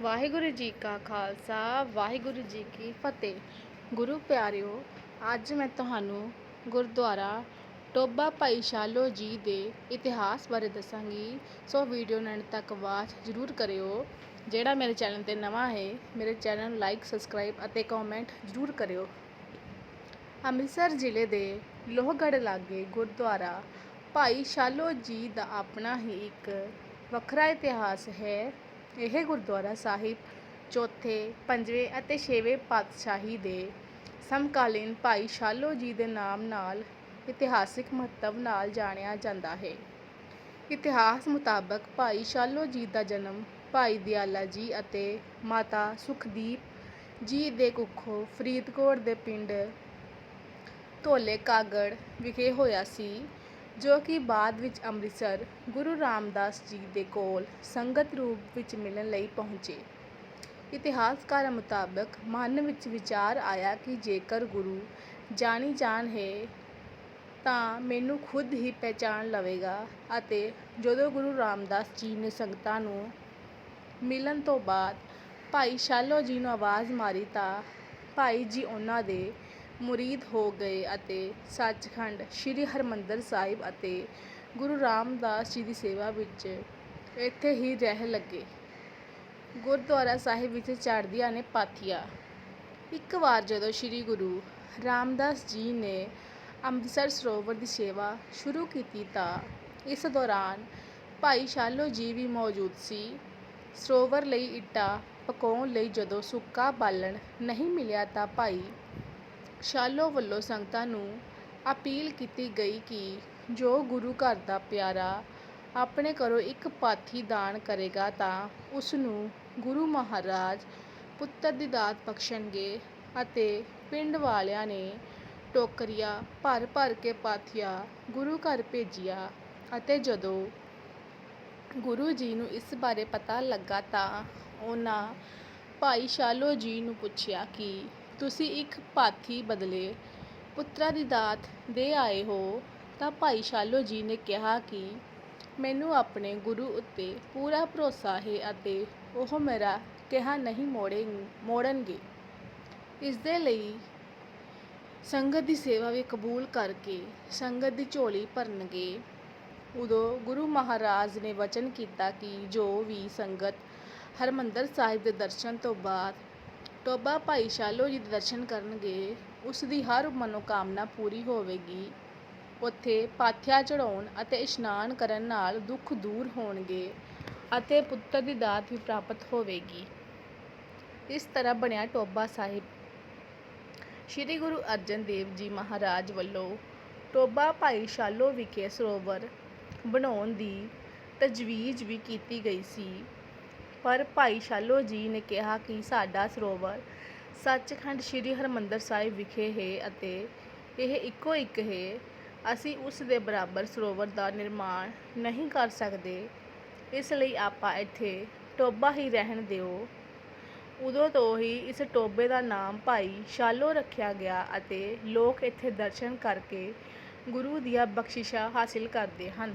ਵਾਹਿਗੁਰੂ ਜੀ ਕਾ ਖਾਲਸਾ, ਵਾਹਿਗੁਰੂ ਜੀ ਕੀ ਫਤਿਹ। ਗੁਰੂ ਪਿਆਰਿਓ, ਅੱਜ ਮੈਂ ਤੁਹਾਨੂੰ ਗੁਰਦੁਆਰਾ ਟੋਬਾ ਭਾਈ ਸ਼ਾਲੋ ਜੀ ਦੇ ਇਤਿਹਾਸ ਬਾਰੇ ਦੱਸਾਂਗੀ। ਸੋ ਵੀਡੀਓ ਨੂੰ ਅੰਤ ਤੱਕ ਵਾਚ ਜ਼ਰੂਰ ਕਰਿਓ। ਜਿਹੜਾ ਮੇਰੇ ਚੈਨਲ ਤੇ ਨਵਾਂ ਹੈ, ਮੇਰੇ ਚੈਨਲ ਨੂੰ ਲਾਈਕ, ਸਬਸਕ੍ਰਾਈਬ ਅਤੇ ਕਮੈਂਟ ਜ਼ਰੂਰ ਕਰਿਓ। ਅੰਮ੍ਰਿਤਸਰ ਜ਼ਿਲ੍ਹੇ ਦੇ ਲੋਹਗੜ੍ਹ ਲਾਗੇ ਗੁਰਦੁਆਰਾ ਭਾਈ ਸ਼ਾਲੋ ਜੀ ਦਾ ਆਪਣਾ ਹੀ ਇੱਕ ਵੱਖਰਾ ਇਤਿਹਾਸ ਹੈ। ਇਹ ਗੁਰਦੁਆਰਾ ਸਾਹਿਬ ਚੌਥੇ, ਪੰਜਵੇਂ ਅਤੇ ਛੇਵੇਂ ਪਾਤਸ਼ਾਹੀ ਦੇ ਸਮਕਾਲੀਨ ਭਾਈ ਸ਼ਾਲੋ ਜੀ ਦੇ ਨਾਮ ਨਾਲ ਇਤਿਹਾਸਿਕ ਮਹੱਤਵ ਨਾਲ ਜਾਣਿਆ ਜਾਂਦਾ ਹੈ। ਇਤਿਹਾਸ ਮੁਤਾਬਕ ਭਾਈ ਸ਼ਾਲੋ ਜੀ ਦਾ ਜਨਮ ਭਾਈ ਦਿਆਲਾ ਜੀ ਅਤੇ ਮਾਤਾ ਸੁਖਦੀਪ ਜੀ ਦੇ ਕੁੱਖੋਂ ਫਰੀਦਕੋਟ ਦੇ ਪਿੰਡ ਧੋਲੇ ਕਾਗੜ ਵਿਖੇ ਹੋਇਆ ਸੀ। ਜੋ ਕਿ ਬਾਅਦ ਵਿੱਚ ਅੰਮ੍ਰਿਤਸਰ ਗੁਰੂ ਰਾਮਦਾਸ ਜੀ ਦੇ ਕੋਲ ਸੰਗਤ ਰੂਪ ਵਿੱਚ ਮਿਲਣ ਲਈ ਪਹੁੰਚੇ। ਇਤਿਹਾਸਕਾਰਾਂ ਮੁਤਾਬਕ ਮਨ ਵਿੱਚ ਵਿਚਾਰ ਆਇਆ ਕਿ ਜੇਕਰ ਗੁਰੂ ਜਾਣੀ ਜਾਣ ਹੈ, ਤਾਂ ਮੈਨੂੰ ਖੁਦ ਹੀ ਪਹਿਚਾਣ ਲਵੇਗਾ ਅਤੇ ਜਦੋਂ ਗੁਰੂ ਰਾਮਦਾਸ ਜੀ ਨੇ ਸੰਗਤਾਂ ਨੂੰ ਮਿਲਣ ਤੋਂ ਬਾਅਦ ਭਾਈ ਸ਼ਾਲੋ ਜੀ ਨੂੰ ਆਵਾਜ਼ ਮਾਰੀ ਤਾਂ ਭਾਈ ਜੀ ਉਹਨਾਂ ਦੇ ਮੁਰੀਦ ਹੋ ਗਏ ਅਤੇ ਸੱਚਖੰਡ ਸ੍ਰੀ ਹਰਿਮੰਦਰ ਸਾਹਿਬ ਅਤੇ ਗੁਰੂ ਰਾਮਦਾਸ ਜੀ ਦੀ ਸੇਵਾ ਵਿੱਚ ਇੱਥੇ ਹੀ ਰਹਿਣ ਲੱਗੇ। ਗੁਰਦੁਆਰਾ ਸਾਹਿਬ ਵਿੱਚ ਚੜ੍ਹਦੀਆਂ ਨੇ ਪਾਥੀਆਂ। ਇੱਕ ਵਾਰ ਜਦੋਂ ਸ੍ਰੀ ਗੁਰੂ ਰਾਮਦਾਸ ਜੀ ਨੇ ਅੰਮ੍ਰਿਤਸਰ ਸਰੋਵਰ ਦੀ ਸੇਵਾ ਸ਼ੁਰੂ ਕੀਤੀ ਤਾਂ ਇਸ ਦੌਰਾਨ ਭਾਈ ਸ਼ਾਲੋ ਜੀ ਵੀ ਮੌਜੂਦ ਸੀ। ਸਰੋਵਰ ਲਈ ਇੱਟਾਂ ਪਕਾਉਣ ਲਈ ਜਦੋਂ ਸੁੱਕਾ ਬਾਲਣ ਨਹੀਂ ਮਿਲਿਆ ਤਾਂ ਭਾਈ ਸ਼ਾਲੋ ਵੱਲੋਂ ਸੰਗਤਾਂ ਨੂੰ ਅਪੀਲ ਕੀਤੀ ਗਈ ਕਿ ਜੋ ਗੁਰੂ ਘਰ ਦਾ ਪਿਆਰਾ ਆਪਣੇ ਘਰੋਂ ਇੱਕ ਪਾਥੀ ਦਾਨ ਕਰੇਗਾ ਤਾਂ ਉਸ ਨੂੰ ਗੁਰੂ ਮਹਾਰਾਜ ਪੁੱਤਰ ਦੀ ਦਾਤ ਬਖਸ਼ਣਗੇ ਅਤੇ ਪਿੰਡ ਵਾਲਿਆਂ ਨੇ ਟੋਕਰੀਆਂ ਭਰ ਭਰ ਕੇ ਪਾਥੀਆਂ ਗੁਰੂ ਘਰ ਭੇਜੀਆਂ ਅਤੇ ਜਦੋਂ ਗੁਰੂ ਜੀ ਨੂੰ ਇਸ ਬਾਰੇ ਪਤਾ ਲੱਗਾ ਤਾਂ ਉਹਨਾਂ ਭਾਈ ਸ਼ਾਲੋ ਜੀ ਨੂੰ ਪੁੱਛਿਆ ਕਿ ਤੁਸੀਂ ਇੱਕ ਪਾਥੀ ਬਦਲੇ ਪੁੱਤਰਾਂ ਦੀ ਦਾਤ ਦੇ ਆਏ ਹੋ, ਤਾਂ ਭਾਈ ਸ਼ਾਲੋ ਜੀ ਨੇ ਕਿਹਾ ਕਿ ਮੈਨੂੰ ਆਪਣੇ ਗੁਰੂ ਉੱਤੇ ਪੂਰਾ ਭਰੋਸਾ ਹੈ ਅਤੇ ਉਹ ਮੇਰਾ ਕਿਹਾ ਨਹੀਂ ਮੋੜੇ, ਮੋੜਨਗੇ। ਇਸ ਦੇ ਲਈ ਸੰਗਤ ਦੀ ਸੇਵਾ ਵੀ ਕਬੂਲ ਕਰਕੇ ਸੰਗਤ ਦੀ ਝੋਲੀ ਭਰਨਗੇ। ਉਦੋਂ ਗੁਰੂ ਮਹਾਰਾਜ ਨੇ ਵਚਨ ਕੀਤਾ ਕਿ ਜੋ ਵੀ ਸੰਗਤ ਹਰਮੰਦਰ ਸਾਹਿਬ ਦੇ ਦਰਸ਼ਨ ਤੋਂ ਬਾਅਦ ਟੋਬਾ ਭਾਈ ਸ਼ਾਲੋ ਜੀ ਦੇ ਦਰਸ਼ਨ ਕਰਨਗੇ, ਉਸ ਦੀ ਹਰ ਮਨੋਕਾਮਨਾ ਪੂਰੀ ਹੋਵੇਗੀ। ਉੱਥੇ ਪਾਥਿਆ ਚੜਾਉਣ ਅਤੇ ਇਸ਼ਨਾਨ ਕਰਨ ਨਾਲ ਦੁੱਖ ਦੂਰ ਹੋਣਗੇ ਅਤੇ ਪੁੱਤਰ ਦੀ ਦਾਤ ਵੀ ਪ੍ਰਾਪਤ ਹੋਵੇਗੀ। ਇਸ ਤਰ੍ਹਾਂ ਬਣਿਆ ਟੋਬਾ ਸਾਹਿਬ। ਸ੍ਰੀ ਗੁਰੂ ਅਰਜਨ ਦੇਵ ਜੀ ਮਹਾਰਾਜ ਵੱਲੋਂ ਟੋਬਾ ਭਾਈ ਸ਼ਾਲੋ ਵਿਖੇ ਸਰੋਵਰ ਬਣਾਉਣ ਦੀ ਤਜਵੀਜ਼ ਵੀ ਕੀਤੀ ਗਈ ਸੀ। ਪਰ ਭਾਈ ਸ਼ਾਲੋ ਜੀ ਨੇ ਕਿਹਾ ਕਿ ਸਾਡਾ ਸਰੋਵਰ ਸੱਚਖੰਡ ਸ੍ਰੀ ਹਰਮੰਦਰ ਸਾਹਿਬ ਵਿਖੇ ਹੈ ਅਤੇ ਇਹ ਇੱਕੋ ਇੱਕ ਹੈ। ਅਸੀਂ ਉਸ ਦੇ ਬਰਾਬਰ ਸਰੋਵਰ ਦਾ ਨਿਰਮਾਣ ਨਹੀਂ ਕਰ ਸਕਦੇ। ਇਸ ਲਈ ਆਪਾਂ ਇੱਥੇ ਟੋਬਾ ਹੀ ਰਹਿਣ ਦਿਓ। ਉਦੋਂ ਤੋਂ ਹੀ ਇਸ ਟੋਬੇ ਦਾ ਨਾਮ ਭਾਈ ਸ਼ਾਲੋ ਰੱਖਿਆ ਗਿਆ ਅਤੇ ਲੋਕ ਇੱਥੇ ਦਰਸ਼ਨ ਕਰਕੇ ਗੁਰੂ ਦੀਆਂ ਬਖਸ਼ਿਸ਼ਾਂ ਹਾਸਿਲ ਕਰਦੇ ਹਨ।